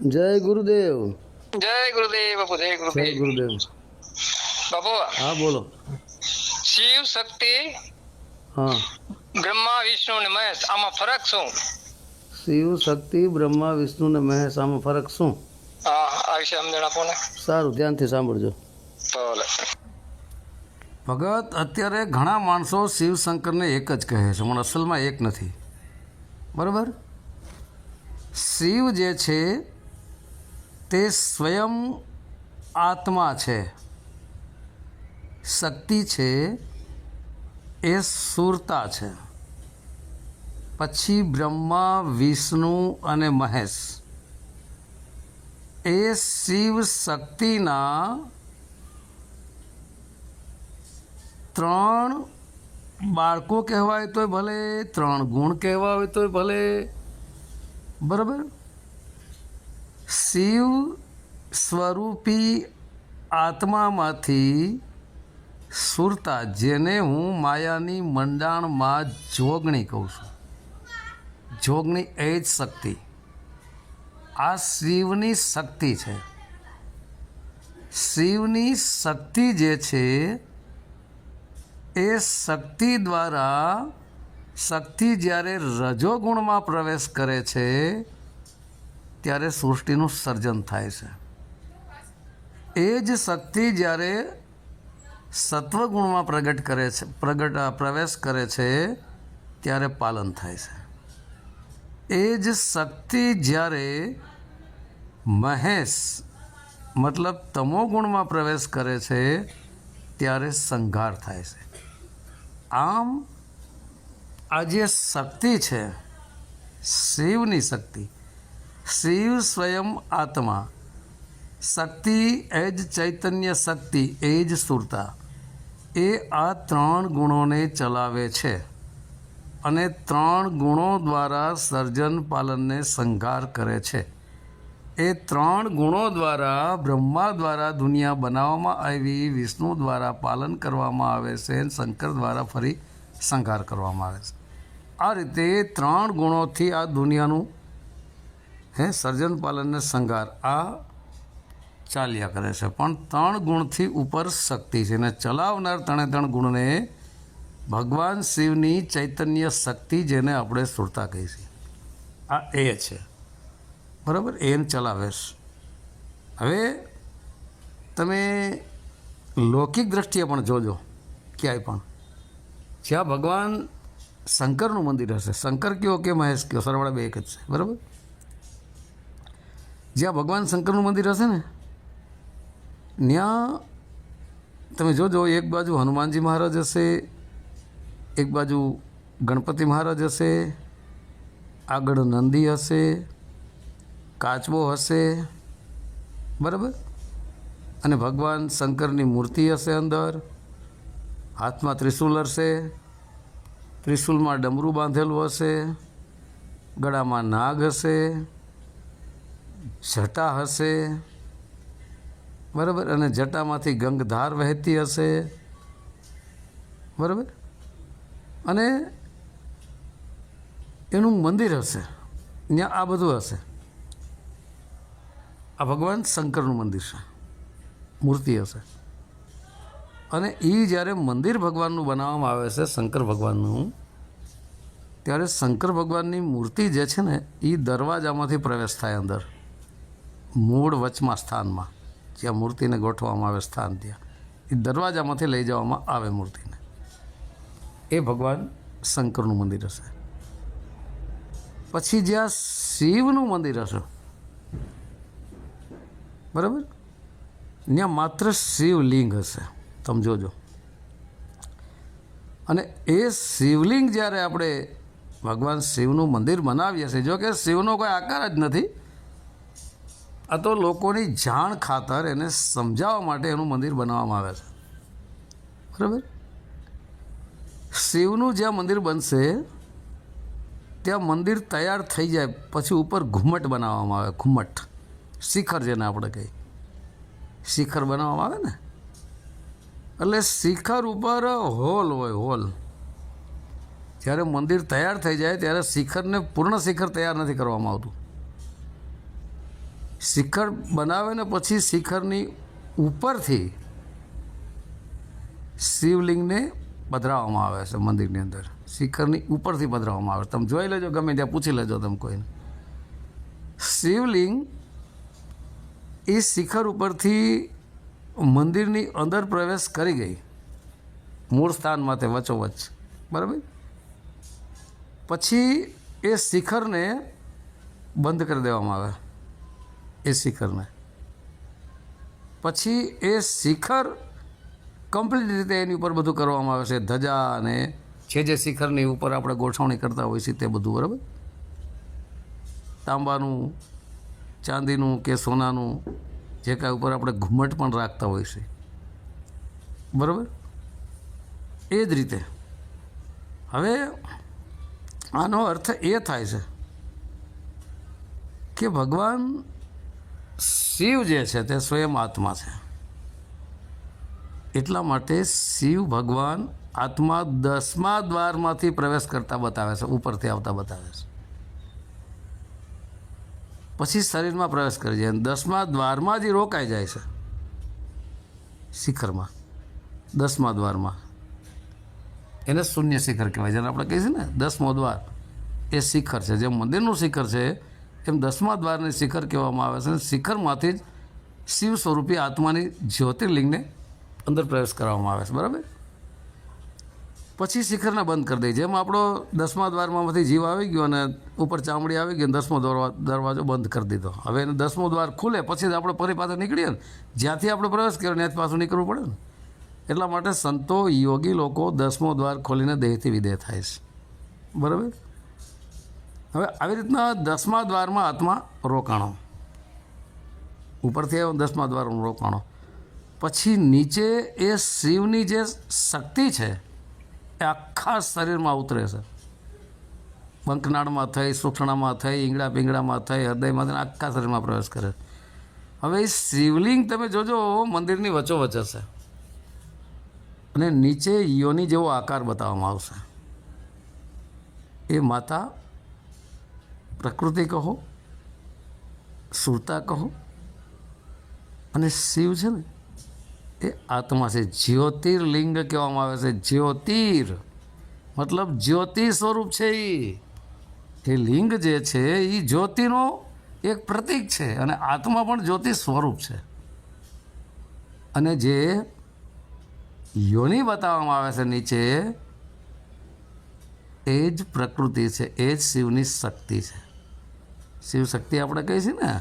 જય ગુરુદેવ. જય ગુરુદેવ બાપુ જય જય ગુરુદેવ. ગુરુદેવ બાપુ હા બોલો. શિવ શક્તિ હા. બ્રહ્મા વિષ્ણુ ને મહેશ આમાં ફરક શું? શિવ શક્તિ બ્રહ્મા વિષ્ણુ ને મહેશ આમાં ફરક શું? હા આ વિશે સમજણ આપો ને. સારું ધ્યાનથી સાંભળજો. ભલે ભગત અત્યારે ઘણા માણસો શિવશંકરને એક જ કહે છે પણ અસલમાં એક નથી. બરાબર? શિવ જે છે તે સ્વયં આત્મા છે. શક્તિ છે એ સુરતા છે. પછી બ્રહ્મા, વિષ્ણુ અને મહેશ. એ શિવ શક્તિના ત્રણ બાળકો કહેવાય તોય ભલે, ત્રણ ગુણ કહેવા હોય તોય ભલે. બરાબર? શિવ સ્વરૂપી આત્મામાંથી સુરતા, જેને હું માયાની મંડાણમાં જોગણી કહું છું. જોગણી એ જ શક્તિ. આ શિવની શક્તિ છે. શિવની શક્તિ જે છે, એ શક્તિ દ્વારા શક્તિ જ્યારે રજોગુણમાં પ્રવેશ કરે છે ત્યારે સૃષ્ટિનું સર્જન થાય છે. એ જ શક્તિ જ્યારે સત્વગુણમાં પ્રગટ કરે છે, પ્રગટ પ્રવેશ કરે છે, ત્યારે પાલન થાય છે. એ જ શક્તિ જ્યારે મહેશ, મતલબ તમોગુણમાં પ્રવેશ કરે છે, ત્યારે સંઘાર થાય છે. આમ, આ જે શક્તિ છે, શિવની શક્તિ શિવ સ્વયં આત્મા. શક્તિ એ જ ચૈતન્ય શક્તિ, એ જ સુરતા એ આ ત્રણ ગુણોને ચલાવે છે અને ત્રણ ગુણો દ્વારા સર્જન પાલનને સંઘાર કરે છે. એ ત્રણ ગુણો દ્વારા બ્રહ્મા દ્વારા દુનિયા બનાવવામાં આવી, વિષ્ણુ દ્વારા પાલન કરવામાં આવે છે શંકર દ્વારા ફરી સંઘાર કરવામાં આવે છે. આ રીતે ત્રણ ગુણોથી આ દુનિયાનું હે, સર્જન પાલનને શંગાર આ ચાલ્યા કરે છે. પણ ત્રણ ગુણથી ઉપર શક્તિ છે અને ચલાવનાર ત્રણે ત્રણ ગુણને ભગવાન શિવની ચૈતન્ય શક્તિ જેને આપણે સુરતા કહીએ છીએ. આ એ છે. બરાબર? એને ચલાવે છે. હવે તમે લૌકિક દ્રષ્ટિએ પણ જોજો, ક્યાંય પણ. જ્યાં ભગવાન શંકરનું મંદિર હશે. શંકર કયો કે મહેશ કયો? સરવાળા બે એક જ છે. બરાબર? જ્યાં ભગવાન શંકરનું મંદિર હશે ને, ત્યાં તમે જોજો, એક બાજુ હનુમાનજી મહારાજ હશે, એક બાજુ ગણપતિ મહારાજ હશે, આગળ નંદી હશે, કાચબો હશે, બરાબર? અને ભગવાન શંકરની મૂર્તિ હશે અંદર, હાથમાં ત્રિશુલ હશે ત્રિશુલમાં ડમરું બાંધેલું હશે, ગળામાં નાગ હશે જટા હશે? બરાબર? અને જટામાંથી ગંગધાર વહેતી હશે? બરાબર? અને એનું મંદિર હશે. ત્યાં આ બધું હશે. આ ભગવાન શંકરનું મંદિર છે. મૂર્તિ હશે. અને એ જ્યારે મંદિર ભગવાનનું બનાવવામાં આવે છે, શંકર ભગવાનનું, ત્યારે શંકર ભગવાનની મૂર્તિ જે છે ને એ દરવાજામાંથી પ્રવેશ થાય અંદર. મૂળ વચમાં સ્થાનમાં, જ્યાં મૂર્તિને ગોઠવવામાં આવે સ્થાન ત્યાં. એ દરવાજામાંથી લઈ જવામાં આવે મૂર્તિને. એ ભગવાન શંકરનું મંદિર હશે. પછી જ્યાં શિવનું મંદિર હશે, બરાબર? ત્યાં માત્ર શિવલિંગ હશે. તમે જોજો. અને એ શિવલિંગ જ્યારે આપણે ભગવાન શિવનું મંદિર બનાવીએ છીએ જો કે શિવનો કોઈ આકાર જ નથી આ તો લોકોની જાણ ખાતર એને સમજાવવા માટે એનું મંદિર બનાવવામાં આવે છે. બરાબર? શિવનું જ્યાં મંદિર બનશે, ત્યાં મંદિર તૈયાર થઈ જાય, પછી ઉપર ઘુમ્મટ બનાવવામાં આવે, ઘુમ્મટ. શિખર જેને આપણે કહીએ. શિખર બનાવવામાં આવે ને? એટલે શિખર ઉપર હોલ હોય, હોલ. જ્યારે મંદિર તૈયાર થઈ જાય, ત્યારે શિખરને પૂર્ણ શિખર તૈયાર નથી કરવામાં આવતું. શિખર બનાવે ને પછી શિખરની ઉપરથી શિવલિંગને પધરાવવામાં આવે છે મંદિરની અંદર. શિખરની ઉપરથી પધરાવવામાં આવે તમે જોઈ લેજો, ગમે ત્યાં પૂછી લેજો તમે કોઈને. શિવલિંગ એ શિખર ઉપરથી મંદિરની અંદર પ્રવેશ કરી ગઈ. મૂળ સ્થાનમાં તે વચોવચ. બરાબર? પછી એ શિખરને બંધ કરી દેવામાં આવે. એ શિખરને પછી એ શિખર કમ્પ્લીટ રીતે એની ઉપર બધું કરવામાં આવે છે. ધજા અને જે જે શિખરની ઉપર આપણે ગોઠવણી કરતા હોઈએ છીએ તે બધું, બરાબર? તાંબાનું, ચાંદીનું કે સોનાનું જે કાંઈ ઉપર આપણે ઘુમટ પણ રાખતા હોઈએ છીએ બરાબર? એ જ રીતે. હવે આનો અર્થ એ થાય છે કે ભગવાન શિવ જે છે તે સ્વયં આત્મા છે. એટલા માટે શિવ ભગવાન આત્મા દસમા દ્વારમાંથી પ્રવેશ કરતા બતાવે છે, ઉપરથી આવતા બતાવે છે. પછી શરીરમાં પ્રવેશ કરી જાય દસમા દ્વારમાં જ રોકાઈ જાય છે. શિખરમાં. દસમા દ્વારમાં. એને શૂન્ય શિખર કહેવાય, જેને આપણે કહીએ છીએ ને, દસમો દ્વાર. એ શિખર છે જેમ મંદિરનું શિખર છે એમ દસમા દ્વારને શિખર કહેવામાં આવે છે. અને શિખરમાંથી જ શિવ સ્વરૂપી આત્માની જ્યોતિર્લિંગને અંદર પ્રવેશ કરવામાં આવે છે. બરાબર? પછી શિખરને બંધ કરી દે. જેમ આપણો દસમા દ્વારમાંથી જીવ આવી ગયો અને ઉપર ચામડી આવી ગઈ અને દસમો દરવા- દરવાજો બંધ કરી દીધો. હવે એને દસમો દ્વાર ખુલે, પછી જ આપણે ફરી પાછા નીકળીએ ને. જ્યાંથી આપણે પ્રવેશ કર્યો ત્યાંથી પાછું નીકળવું પડે ને. એટલા માટે સંતો, યોગી લોકો દસમો દ્વાર ખોલીને દેહથી વિદેહ થાય છે. બરાબર? હવે આવી રીતના દસમા દ્વારમાં આત્મા રોકાણો. ઉપરથી આવ્યો દસમા દ્વારમાં રોકાણો. પછી નીચે એ શિવની જે શક્તિ છે, એ આખા શરીરમાં ઉતરે છે. બંકનાળમાં થઈ સુખણામાં થઈ ઈંગડા પીંગડામાં થઈ હૃદયમાં આખા શરીરમાં પ્રવેશ કરે. હવે એ શિવલિંગ તમે જોજો, મંદિરની વચોવચ હશે. અને નીચે યોની જેવો આકાર બતાવવામાં આવશે. એ માતા પ્રકૃતિ કહો, સુરતા કહો, અને શિવ છે ને, એ આત્મા છે. જ્યોતિર્લિંગ કહેવામાં આવે છે. જ્યોતિર, મતલબ જ્યોતિ સ્વરૂપ છે એ એ લિંગ જે છે એ જ્યોતિનો એક પ્રતીક છે અને આત્મા પણ જ્યોતિ સ્વરૂપ છે. અને જે યોની બતાવવામાં આવે છે નીચે, એ જ પ્રકૃતિ છે, એ જ શિવની શક્તિ છે. શિવ શક્તિ આપણે કહીએ છીએ ને,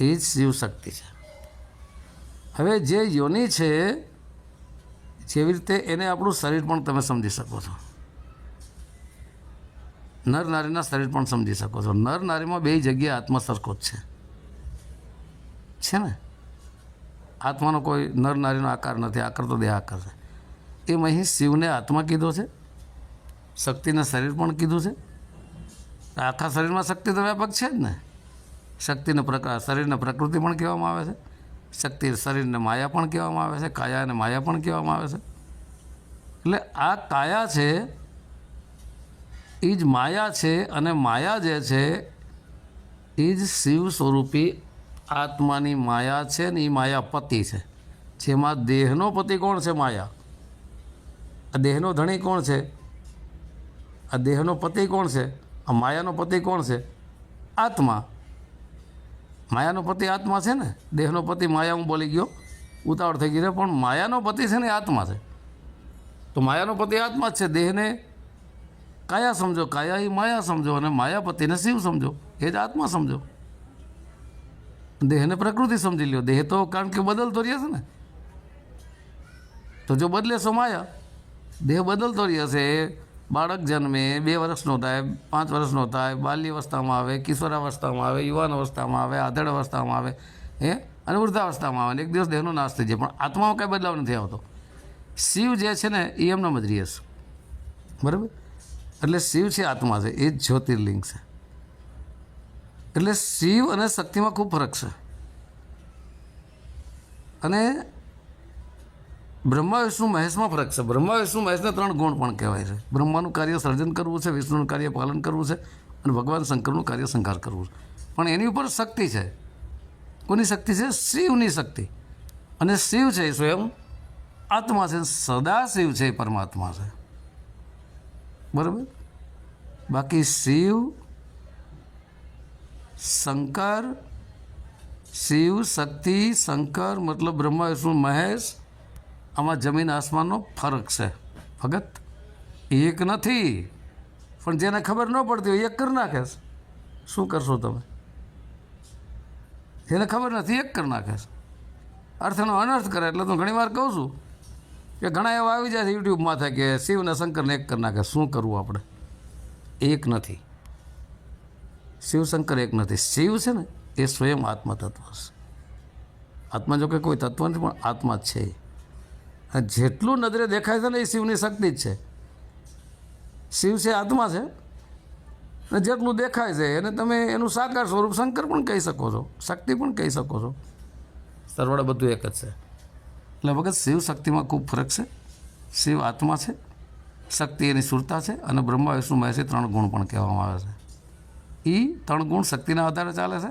એ જ શિવ શક્તિ છે. હવે જે યોની છે, જેવી રીતે એને આપણું શરીર પણ તમે સમજી શકો છો. નર નારીના શરીર પણ સમજી શકો છો. નર નારીમાં બે જગ્યાએ આત્મા સરખો જ છે. છે ને? આત્માનો કોઈ નર નારીનો આકાર નથી, આકાર તો દેહ આકાર છે. એમ અહીં શિવને આત્મા કીધો છે, શક્તિને શરીર પણ કીધું છે આખા શરીરમાં શક્તિ તો વ્યાપક છે જ ને. શક્તિને પ્રકાર, શરીરને પ્રકૃતિ પણ કહેવામાં આવે છે. શક્તિ શરીરને માયા પણ કહેવામાં આવે છે, કાયા અને માયા પણ કહેવામાં આવે છે. એટલે આ કાયા છે એ જ માયા છે અને માયા જે છે એ જ શિવ સ્વરૂપી આત્માની માયા છે ને એ માયા પતિ છે. જેમાં દેહનો પતિ કોણ છે? માયા. આ દેહનો ધણી કોણ છે? આ દેહનો પતિ કોણ છે? આ માયાનો પતિ કોણ છે? આત્મા. માયાનો પતિ આત્મા છે ને? દેહનો પતિ માયા હું બોલી ગયો. ઉતાવળ થઈ ગઈ છે, પણ માયાનો પતિ છે ને આત્મા છે. તો માયાનો પતિ આત્મા જ છે, દેહને કાયા સમજો? કાયા એ માયા સમજો અને માયાપતિને શિવ સમજો. એ જ આત્મા સમજો. દેહને પ્રકૃતિ સમજી લ્યો. દેહ તો કારણ કે બદલતો રહે છે ને. તો જો બદલે તો માયા, દેહ બદલતો રહે છે. બાળક જન્મે, બે વર્ષનો થાય, પાંચ વર્ષનો થાય, બાલ્ય અવસ્થામાં આવે કિશોરાવસ્થામાં આવે, યુવાન અવસ્થામાં આવે, આધળ અવસ્થામાં આવે, હે? અને વૃદ્ધાવસ્થામાં આવે. એક દિવસ દેહનો નાશ થઈ જાય. પણ આત્મામાં કાંઈ બદલાવ નથી આવતો. શિવ જે છે ને એ એમના જ રહે બરાબર? એટલે શિવ છે આત્મા છે. એ જ જ્યોતિર્લિંગ છે. એટલે શિવ અને શક્તિમાં ખૂબ ફરક છે. અને બ્રહ્મા વિષ્ણુ મહેશમાં ફરક છે? બ્રહ્મા વિષ્ણુ મહેશને ત્રણ ગુણ પણ કહેવાય છે. બ્રહ્માનું કાર્ય સર્જન કરવું છે, વિષ્ણુનું કાર્ય પાલન કરવું છે અને ભગવાન શંકરનું કાર્ય સંહાર કરવું છે. પણ એની ઉપર શક્તિ છે. કોની શક્તિ છે? શિવની શક્તિ. અને શિવ છે સ્વયં આત્મા છે. સદા શિવ છે પરમાત્મા છે. બરાબર? બાકી શિવ, શંકર, શિવ, શક્તિ, શંકર, મતલબ બ્રહ્મા વિષ્ણુ મહેશ આમાં જમીન આસમાનનો ફરક છે. ભગત? એક નથી. પણ જેને ખબર ન પડતી હોય, એક કરી નાખે છે. શું કરશો તમે? જેને ખબર નથી, એક કરી નાખે છે. અર્થનો અનર્થ કરે એટલે તો ઘણી વાર કહું છું કે ઘણા એવા આવી જાય છે યુટ્યુબમાં થાય કે શિવ અને શંકરને એક કરી નાખે. શું કરવું આપણે? એક નથી. શિવ શંકર એક નથી. શિવ છે ને, એ સ્વયં આત્મતત્વ છે. આત્મા જો કે કોઈ તત્વ નથી, પણ આત્મા જ છે જેટલું નજરે દેખાય છે ને એ શિવની શક્તિ જ છે. શિવ છે આત્મા છે. ને જેટલું દેખાય છે એને તમે એનું સાકાર સ્વરૂપ શંકર પણ કહી શકો છો. શક્તિ પણ કહી શકો છો. સરવાળે બધું એક જ છે. એટલે વખત શિવ શક્તિમાં ખૂબ ફરક છે. શિવ આત્મા છે શક્તિ એની સુરતા છે અને બ્રહ્મા વિષ્ણુ મહેશ ત્રણ ગુણ પણ કહેવામાં આવે છે. એ ત્રણ ગુણ શક્તિના આધારે ચાલે છે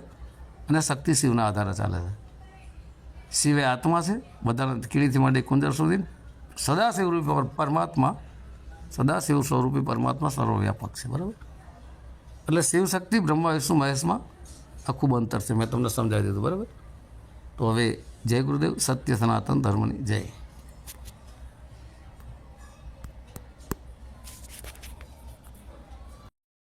અને શક્તિ શિવના આધારે ચાલે છે. શિવ આત્મા છે. બધાના કીડીથી માંડી કુંજર સુધી. સદાશિવ રૂપી પરમાત્મા, સદાશિવ સ્વરૂપી પરમાત્મા સર્વવ્યાપક છે, બરાબર? એટલે શિવ શક્તિ, બ્રહ્મા, વિષ્ણુ, મહેશમાં આ ખૂબ અંતર છે. મેં તમને સમજાવી દીધું, બરાબર? તો હવે જય ગુરુદેવ, સત્ય સનાતન ધર્મની જય.